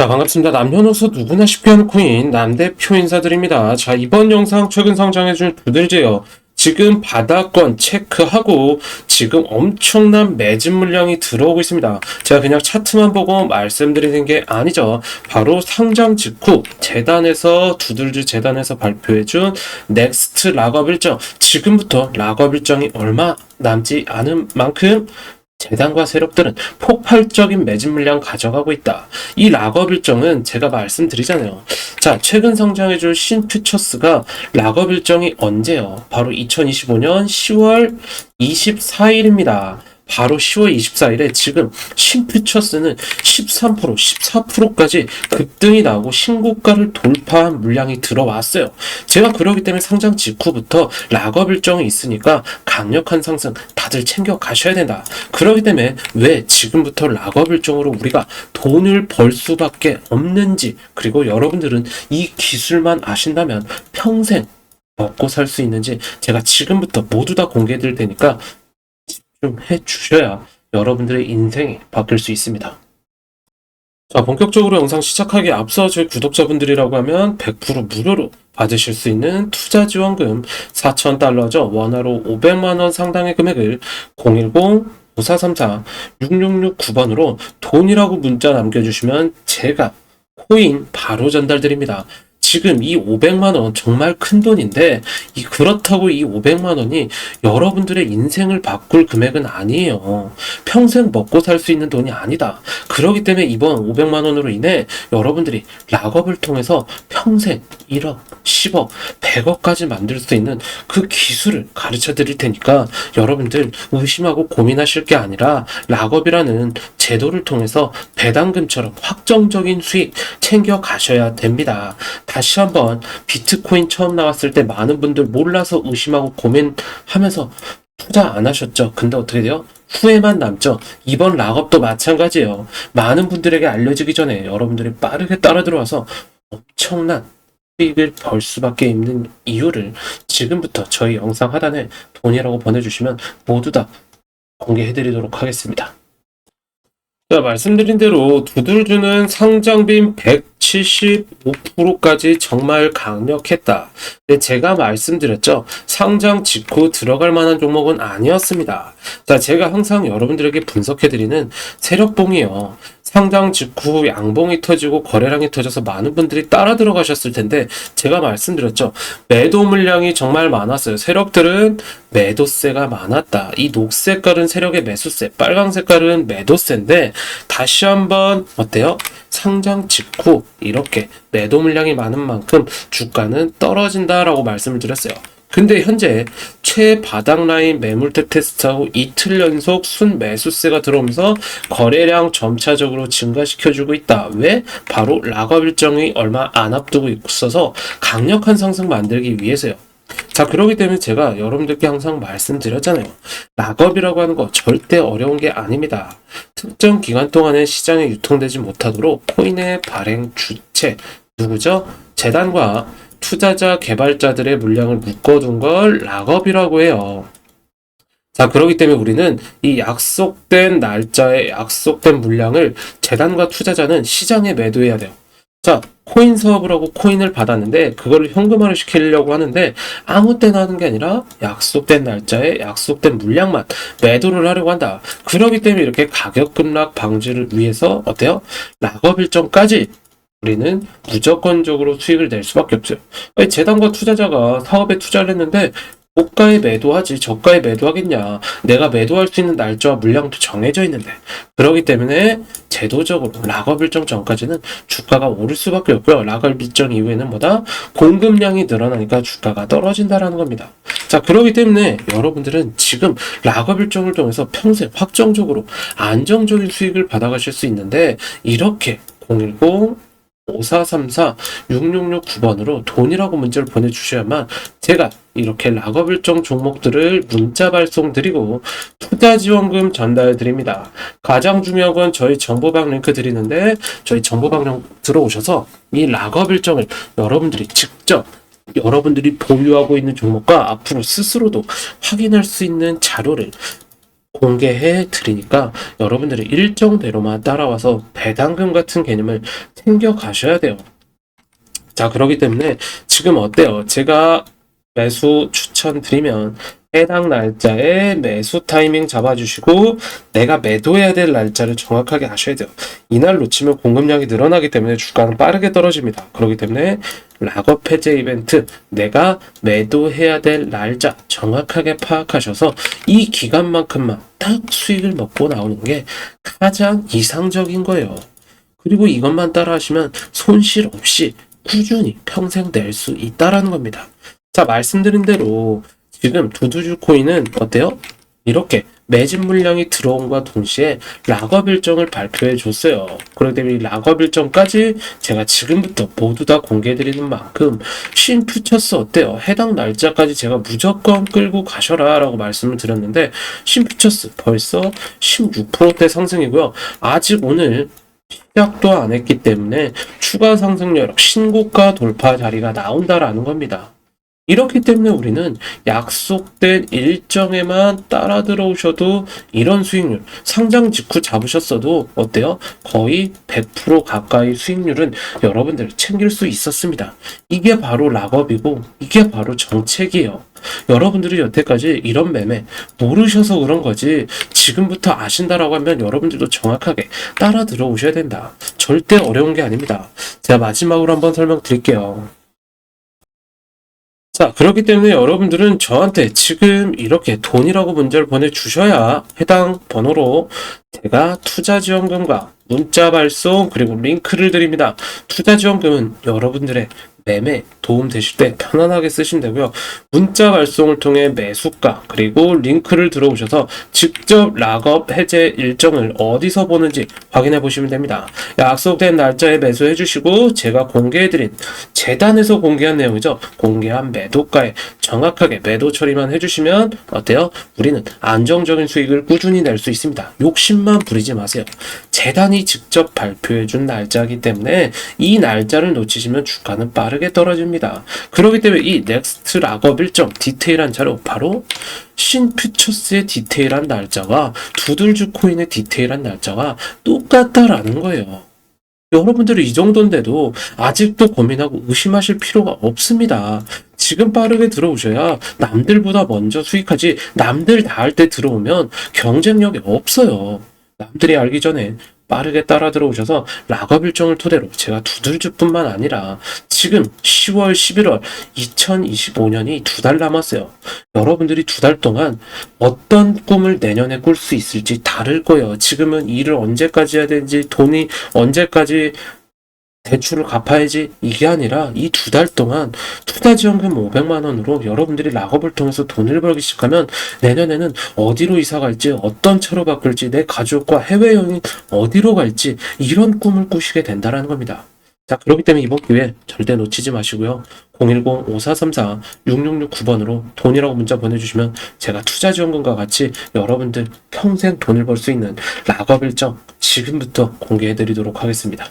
자, 반갑습니다. 남녀노소 누구나 쉽게 하는 코인 남대표 인사드립니다. 자, 이번 영상 최근 성장해줄 두들제요. 지금 바닥권 체크하고 지금 엄청난 매진 물량이 들어오고 있습니다. 제가 그냥 차트만 보고 말씀드리는 게 아니죠. 바로 상장 직후 재단에서 두들즈 재단에서 발표해준 넥스트 락업 일정 지금부터 락업 일정이 얼마 남지 않은 만큼 재단과 세력들은 폭발적인 매진 물량 가져가고 있다. 이 락업 일정은 제가 말씀드리잖아요. 자, 최근 성장해줄 신퓨처스가 락업 일정이 언제요? 바로 2025년 10월 24일입니다. 바로 10월 24일에 지금 신퓨처스는 13%, 14%까지 급등이 나오고 신고가를 돌파한 물량이 들어왔어요. 제가 그러기 때문에 상장 직후부터 락업 일정이 있으니까 강력한 상승 다들 챙겨 가셔야 된다. 그러기 때문에 왜 지금부터 락업 일정으로 우리가 돈을 벌 수밖에 없는지 그리고 여러분들은 이 기술만 아신다면 평생 먹고 살 수 있는지 제가 지금부터 모두 다 공개해 드릴 테니까 집중해 주셔야 여러분들의 인생이 바뀔 수 있습니다. 자, 본격적으로 영상 시작하기 앞서 저희 구독자분들이라고 하면 100% 무료로 받으실 수 있는 투자 지원금 4,000달러죠. 원화로 500만원 상당의 금액을 010-5434-6669번으로 돈이라고 문자 남겨주시면 제가 코인 바로 전달드립니다. 지금 이 500만 원 정말 큰 돈인데 이 그렇다고 이 500만 원이 여러분들의 인생을 바꿀 금액은 아니에요. 평생 먹고 살 수 있는 돈이 아니다. 그렇기 때문에 이번 500만 원으로 인해 여러분들이 락업을 통해서 평생 1억, 10억, 100억까지 만들 수 있는 그 기술을 가르쳐 드릴 테니까 여러분들 의심하고 고민하실 게 아니라 락업이라는 제도를 통해서 배당금처럼 확정적인 수익 챙겨 가셔야 됩니다. 다시 한번 비트코인 처음 나왔을 때 많은 분들 몰라서 의심하고 고민하면서 투자 안 하셨죠? 근데 어떻게 돼요? 후회만 남죠. 이번 락업도 마찬가지예요. 많은 분들에게 알려지기 전에 여러분들이 빠르게 따라 들어와서 엄청난 수익을 벌 수밖에 없는 이유를 지금부터 저희 영상 하단에 돈이라고 보내주시면 모두 다 공개해드리도록 하겠습니다. 자, 말씀드린 대로 두들주는 상장빈 175%까지 정말 강력했다. 근데 제가 말씀드렸죠. 상장 직후 들어갈 만한 종목은 아니었습니다. 자, 제가 항상 여러분들에게 분석해드리는 세력봉이요. 상장 직후 양봉이 터지고 거래량이 터져서 많은 분들이 따라 들어가셨을 텐데 제가 말씀드렸죠. 매도 물량이 정말 많았어요. 세력들은 매도세가 많았다. 이 녹색깔은 세력의 매수세, 빨강 색깔은 매도세인데 다시 한번 어때요? 상장 직후 이렇게 매도 물량이 많은 만큼 주가는 떨어진다라고 말씀을 드렸어요. 근데 현재 최바닥 라인 매물대 테스트하고 이틀 연속 순 매수세가 들어오면서 거래량 점차적으로 증가시켜주고 있다. 왜? 바로 락업 일정이 얼마 안 앞두고 있어서 강력한 상승 만들기 위해서요. 자, 그러기 때문에 제가 여러분들께 항상 말씀드렸잖아요. 락업이라고 하는 거 절대 어려운 게 아닙니다. 특정 기간 동안에 시장에 유통되지 못하도록 코인의 발행 주체, 누구죠? 재단과 투자자 개발자들의 물량을 묶어둔 걸 락업이라고 해요. 자, 그렇기 때문에 우리는 이 약속된 날짜에 약속된 물량을 재단과 투자자는 시장에 매도해야 돼요. 자, 코인 사업을 하고 코인을 받았는데 그거를 현금화를 시키려고 하는데 아무 때나 하는 게 아니라 약속된 날짜에 약속된 물량만 매도를 하려고 한다. 그렇기 때문에 이렇게 가격 급락 방지를 위해서 어때요? 락업 일정까지 우리는 무조건적으로 수익을 낼 수밖에 없어요. 재단과 투자자가 사업에 투자를 했는데 고가에 매도하지 저가에 매도하겠냐. 내가 매도할 수 있는 날짜와 물량도 정해져 있는데 그렇기 때문에 제도적으로 락업 일정 전까지는 주가가 오를 수밖에 없고요. 락업 일정 이후에는 뭐다? 공급량이 늘어나니까 주가가 떨어진다라는 겁니다. 자, 그렇기 때문에 여러분들은 지금 락업 일정을 통해서 평생 확정적으로 안정적인 수익을 받아가실 수 있는데 이렇게 010 5434-6669번으로 돈이라고 문자를 보내주셔야만 제가 이렇게 락업 일정 종목들을 문자 발송 드리고 투자 지원금 전달 드립니다. 가장 중요한 건 저희 정보방 링크 드리는데 저희 정보방 링크 들어오셔서 이 락업 일정을 여러분들이 직접 여러분들이 보유하고 있는 종목과 앞으로 스스로도 확인할 수 있는 자료를 공개해 드리니까 여러분들이 일정 대로만 따라와서 배당금 같은 개념을 챙겨 가셔야 돼요. 자, 그렇기 때문에 지금 어때요? 제가 매수 추천드리면 해당 날짜에 매수 타이밍 잡아주시고 내가 매도해야 될 날짜를 정확하게 아셔야 돼요. 이날 놓치면 공급량이 늘어나기 때문에 주가는 빠르게 떨어집니다. 그렇기 때문에 락업 해제 이벤트 내가 매도해야 될 날짜 정확하게 파악하셔서 이 기간만큼만 딱 수익을 먹고 나오는 게 가장 이상적인 거예요. 그리고 이것만 따라 하시면 손실 없이 꾸준히 평생 낼 수 있다라는 겁니다. 자, 말씀드린 대로 지금 두두주 코인은 어때요? 이렇게 매집 물량이 들어온과 동시에 락업 일정을 발표해 줬어요. 그렇기 때문에 이 락업 일정까지 제가 지금부터 모두 다 공개해 드리는 만큼 신 퓨처스 어때요? 해당 날짜까지 제가 무조건 끌고 가셔라 라고 말씀을 드렸는데 신 퓨처스 벌써 16%대 상승이고요. 아직 오늘 시작도 안 했기 때문에 추가 상승 여력 신고가 돌파 자리가 나온다라는 겁니다. 이렇기 때문에 우리는 약속된 일정에만 따라 들어오셔도 이런 수익률, 상장 직후 잡으셨어도 어때요? 거의 100% 가까이 수익률은 여러분들 챙길 수 있었습니다. 이게 바로 락업이고, 이게 바로 정책이에요. 여러분들이 여태까지 이런 매매 모르셔서 그런 거지 지금부터 아신다라고 하면 여러분들도 정확하게 따라 들어오셔야 된다. 절대 어려운 게 아닙니다. 제가 마지막으로 한번 설명드릴게요. 자, 그렇기 때문에 여러분들은 저한테 지금 이렇게 돈이라고 문자를 보내주셔야 해당 번호로 제가 투자지원금과 문자 발송 그리고 링크를 드립니다. 투자 지원금은 여러분들의 매매 도움 되실 때 편안하게 쓰시면 되고요. 문자 발송을 통해 매수가 그리고 링크를 들어오셔서 직접 락업 해제 일정을 어디서 보는지 확인해 보시면 됩니다. 약속된 날짜에 매수해 주시고 제가 공개해 드린 재단에서 공개한 내용이죠. 공개한 매도가에 정확하게 매도 처리만 해주시면 어때요? 우리는 안정적인 수익을 꾸준히 낼 수 있습니다. 욕심만 부리지 마세요. 재단이 직접 발표해준 날짜이기 때문에 이 날짜를 놓치시면 주가는 빠르게 떨어집니다. 그렇기 때문에 이 넥스트 락업 일정 디테일한 자료 바로 신퓨처스의 디테일한 날짜와 두들주 코인의 디테일한 날짜와 똑같다라는 거예요. 여러분들이 이 정도인데도 아직도 고민하고 의심하실 필요가 없습니다. 지금 빠르게 들어오셔야 남들보다 먼저 수익하지 남들 다 할 때 들어오면 경쟁력이 없어요. 남들이 알기 전에 빠르게 따라 들어오셔서 락업 일정을 토대로 제가 두들주뿐만 아니라 지금 10월, 11월 2025년이 두 달 남았어요. 여러분들이 두 달 동안 어떤 꿈을 내년에 꿀 수 있을지 다를 거예요. 지금은 일을 언제까지 해야 되는지 돈이 언제까지 대출을 갚아야지 이게 아니라 이 두 달 동안 투자지원금 500만 원으로 여러분들이 락업을 통해서 돈을 벌기 시작하면 내년에는 어디로 이사 갈지 어떤 차로 바꿀지 내 가족과 해외여행 어디로 갈지 이런 꿈을 꾸시게 된다라는 겁니다. 자 그렇기 때문에 이번 기회 절대 놓치지 마시고요. 010-5434-6669번으로 돈이라고 문자 보내주시면 제가 투자지원금과 같이 여러분들 평생 돈을 벌 수 있는 락업 일정 지금부터 공개해드리도록 하겠습니다.